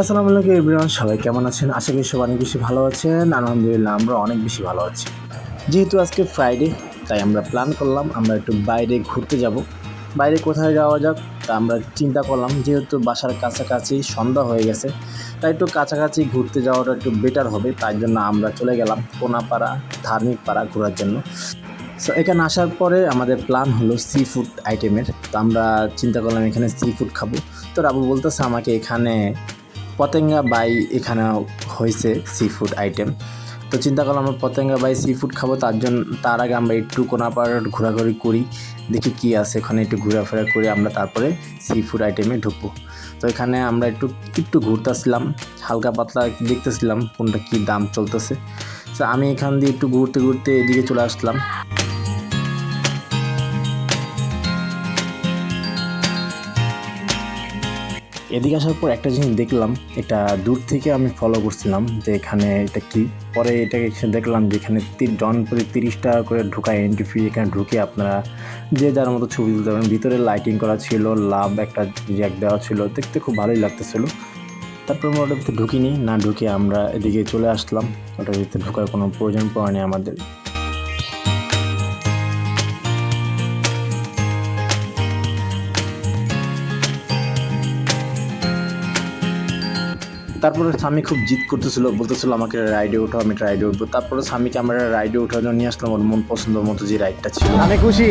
আসসালামু আলাইকুম এভরিওয়ান সবাই কেমন আছেন? আশা করি সবাই অনেক বেশি ভালো আছেন। আলহামদুলিল্লাহ, আমরা অনেক বেশি ভালো আছি। যেহেতু আজকে ফ্রাইডে তাই আমরা প্ল্যান করলাম আমরা একটু বাইরে ঘুরতে যাব। বাইরে কোথায় যাওয়া যাক, তা আমরা চিন্তা করলাম। যেহেতু বাসার কাছাকাছি সন্ধ্যা হয়ে গেছে, তাই একটু কাছাকাছি ঘুরতে যাওয়াটা একটু বেটার হবে। তাই জন্য আমরা চলে গেলাম কোনাপাড়া ধার্মিক পাড়া ঘোরার জন্য। সো এখানে আসার পরে আমাদের প্ল্যান হলো সি ফুড আইটেমের তো আমরা চিন্তা করলাম এখানে সি ফুড খাব। তো রাবু বলতেছে আমাকে এখানে পতেঙ্গা বাই এখানে হয়েছে সি ফুড আইটেম তো চিন্তা করলাম আমরা পতেঙ্গা বাই সি ফুড খাব, তার জন্য তার আগে আমরা একটু কোনাপাড় ঘোরাঘুরি করি, দেখি কি আছে। ওখানে একটু ঘোরাফেরা করে আমরা তারপরে সি ফুড আইটেমে ঢুকবো। তো এখানে আমরা একটু একটু ঘুরতেছিলাম, হালকা পাতলা দেখতেছিলাম কোনটা কি দাম চলতেছে। তো আমি এখান দিয়ে একটু ঘুরতে ঘুরতে এদিকে চলে আসলাম। এদিকে আসার পর একটা জিনিস দেখলাম, এটা দূর থেকে আমি ফলো করছিলাম যে এখানে এটা কি। পরে এটাকে দেখলাম যে এখানে জন প্রতি তিরিশ টাকা করে ঢুকায় এন্ট্রি ফি এখানে ঢুকে আপনারা যে যার মতো ছবি তুলতে পারেন ভিতরে লাইটিং করা ছিল লাভ একটা জ্যাক দেওয়া ছিল, দেখতে খুব ভালোই লাগতেছিল। তারপর আমরা ওটার ভিতরে ঢুকিনি, না ঢুকে আমরা এদিকে চলে আসলাম। ওটার ভিতরে ঢোকার কোনো প্রয়োজন পড়েনি আমাদের। তারপরে স্বামী খুব জিদ করতেছিল বলতেছিল আমাকে রাইডে ওঠো আমি রাইডে উঠবো। তারপরে স্বামীকে আমরা রাইডে ওঠার জন্য নিয়ে আসলাম ওর মন পছন্দ মতো যে রাইডটা ছিল। আমি খুশি।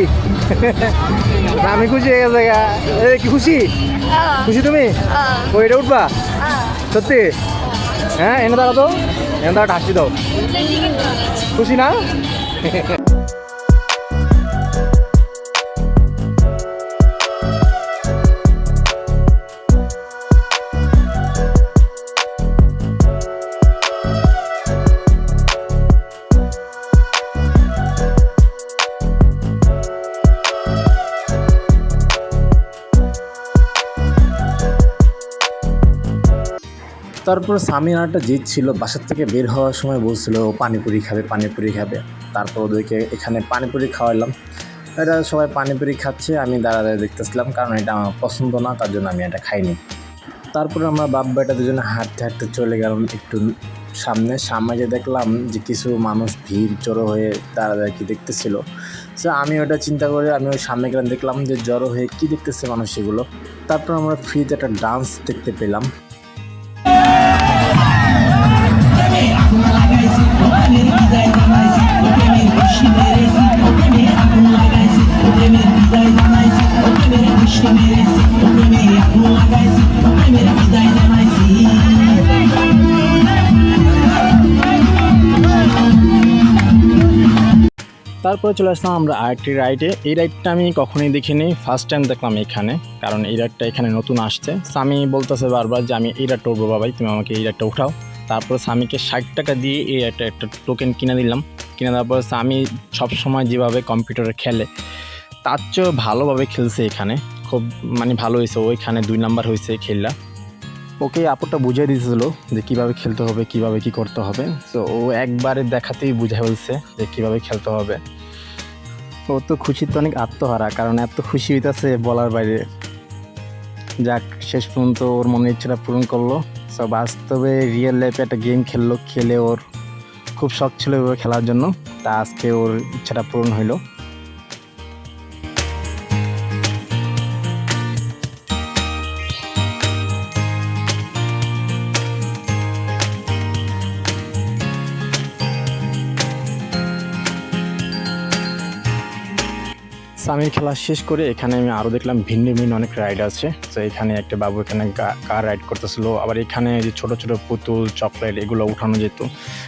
আমি খুশি হয়ে গেছে। কি খুশি? খুশি তুমি? ও এটা উঠবা? সত্যি? হ্যাঁ এনে দাঁড়া তো এনে দাঁড়া হাসি দাও। খুশি না? তারপর আর একটা জিদ ছিল, বাসার থেকে বের হওয়ার সময় বলছিল, ও পানিপুরি খাবে পানিপুরি খাবে। তারপর ওদেরকে এখানে পানিপুরি খাওয়ালাম এটা সবাই পানিপুরি খাচ্ছে, আমি দাঁড়া দাঁড়িয়ে দেখতেছিলাম, কারণ এটা আমার পছন্দ না, তার জন্য আমি এটা খাইনি। তারপর আমরা বাপ বেটা দুজনে হাঁটতে হাঁটতে চলে গেলাম একটু সামনে। সামনে যে দেখলাম যে কিছু মানুষ ভিড়, জড়ো হয়ে দাঁড়াদাঁড়ি কি দেখতেছিল। সো আমি ওটা চিন্তা করে আমি ওই সামনে গেলাম, দেখলাম যে জড়ো হয়ে কি দেখতেছে মানুষ সেগুলো তারপর আমরা ফ্রিতে একটা ডান্স দেখতে পেলাম। তারপরে চলে আসলাম আমরা আরেকটি রাইডে এই রাইডটা আমি কখনোই দেখিনি ফার্স্ট টাইম দেখলাম এখানে, কারণ এই রাইডটা এখানে নতুন আসছে। স্বামী বলতেছে বারবার যে, আমি এই রাইডটা উঠবো বাবাই, তুমি আমাকে এই রাইডটা উঠাও। তারপর স্বামীকে ষাট টাকা দিয়ে এই একটা একটা টোকেন কিনে দিলাম। কিনে দেওয়ার পর স্বামী সবসময় যেভাবে কম্পিউটারে খেলে, তার চেয়েও ভালোভাবে খেলছে এখানে। খুব মানে ভালো হয়েছে। ওইখানে দুই নাম্বার হয়েছে খেললা ওকে আপুটা বুঝিয়ে দিয়েছিল যে কীভাবে খেলতে হবে, কীভাবে কি করতে হবে। তো ও একবারে দেখাতেই বুঝে ফেলছে যে কীভাবে খেলতে হবে। ও তো খুশিতে অনেক আত্মহারা, কারণ এত খুশি হইতেছে বলার বাইরে। যাক, শেষ পর্যন্ত ওর মনের ইচ্ছাটা পূরণ করল। সো বাস্তবে রিয়েল লাইফে একটা গেম খেললো, খেলে ওর খুব শখ ছিল খেলার জন্য। তা আজকে ওর ইচ্ছাটা পূরণ হইল। স্বামীর খেলা শেষ করে এখানে আমি আরও দেখলাম ভিন্ন ভিন্ন অনেক রাইড আছে। তো এখানে একটা বাবু এখানে কার রাইড করতেছিল। আবার এখানে যে ছোট ছোট পুতুল চকলেট এগুলো উঠানো যেত।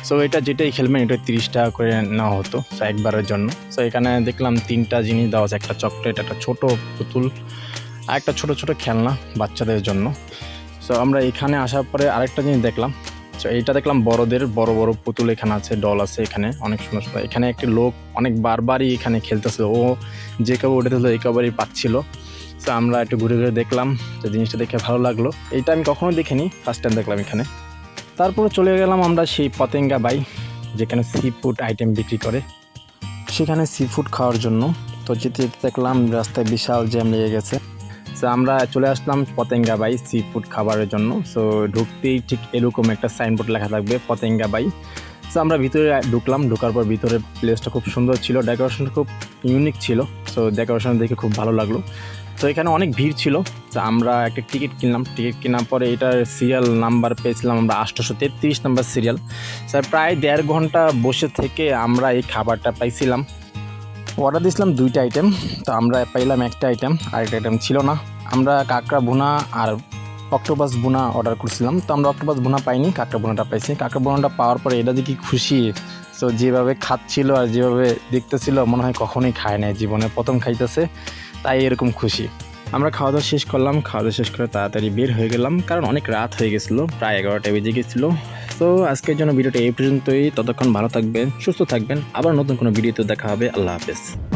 সো এটা যেটাই খেলবেন, এটা তিরিশ টাকা করে নেওয়া হতো তো একবারের জন্য। সো এখানে দেখলাম তিনটা জিনিস দেওয়া আছে, একটা চকলেট একটা ছোট পুতুল, আর একটা ছোট ছোট খেলনা বাচ্চাদের জন্য। সো আমরা এখানে আসার পরে আরেকটা জিনিস দেখলাম। তো এইটা দেখলাম বড়দের বড় বড় পুতুল এখানে আছে, ডল আছে এখানে, অনেক সুন্দর। সুন্দর এখানে একটি লোক অনেক বারবারই এখানে খেলতেছিল ও যে কেউ উঠেছিল এই কবারই পাচ্ছিল। তো আমরা একটু ঘুরে ঘুরে দেখলাম, যে জিনিসটা দেখে ভালো লাগল। এইটা আমি কখনো দেখিনি ফার্স্ট টাইম দেখলাম এখানে। তারপরে চলে গেলাম আমরা সেই পতেঙ্গা বাই, যেখানে সি ফুড আইটেম বিক্রি করে। সেখানে সি ফুড খাওয়ার জন্য। তো যেতে যেতে দেখলাম রাস্তায় বিশাল জ্যাম লেগে গেছে। সো আমরা চলে আসলাম পতেঙ্গা বাই সি ফুড খাবারের জন্য। সো ঢুকতেই ঠিক এরকম একটা সাইনবোর্ড লেখা থাকবে, পতেঙ্গা বাই। সো আমরা ভিতরে ঢুকলাম, ঢোকার পর ভিতরে প্লেসটা খুব সুন্দর ছিল। ডেকোরেশনটা খুব ইউনিক ছিল। সো ডেকোরেশন দেখে খুব ভালো লাগল। তো এখানে অনেক ভিড় ছিল। তো আমরা একটা টিকিট কিনলাম। টিকিট কেনার পরে এটার সিরিয়াল নাম্বার পেয়েছিলাম আমরা আটশোশো তেত্রিশ নাম্বার সিরিয়াল স্যার প্রায় দেড় ঘণ্টা বসে থেকে আমরা এই খাবারটা পাইছিলাম। অর্ডার দিয়েছিলাম দুইটা আইটেম তো আমরা পাইলাম একটা আইটেম আরেকটা আইটেম ছিল না। আমরা কাঁকড়া ভুনা আর অক্টোপাস ভুনা অর্ডার করছিলাম, তো আমরা অক্টোপাস ভুনা পাইনি, কাঁকড়া ভুনাটা পাইছি। কাঁকড়া ভুনাটা পাওয়ার পরে এটা দেখি খুশি। তো যেভাবে খাচ্ছিল আর যেভাবে দেখতেছিল, মনে হয় কখনোই খায় নাই, জীবনে প্রথম খাইতেছে, তাই এরকম খুশি। আমরা খাওয়া দাওয়া শেষ করলাম খাওয়া দাওয়া শেষ করে তাড়াতাড়ি বের হয়ে গেলাম, কারণ অনেক রাত হয়ে গেছিল, প্রায় এগারোটা বেজে গেছিল। তো আজকের জন্য ভিডিওটা এই পর্যন্তই। ততক্ষণ ভালো থাকবেন, সুস্থ থাকবেন। আবার নতুন কোনো ভিডিওতে দেখা হবে। আল্লাহ হাফেজ।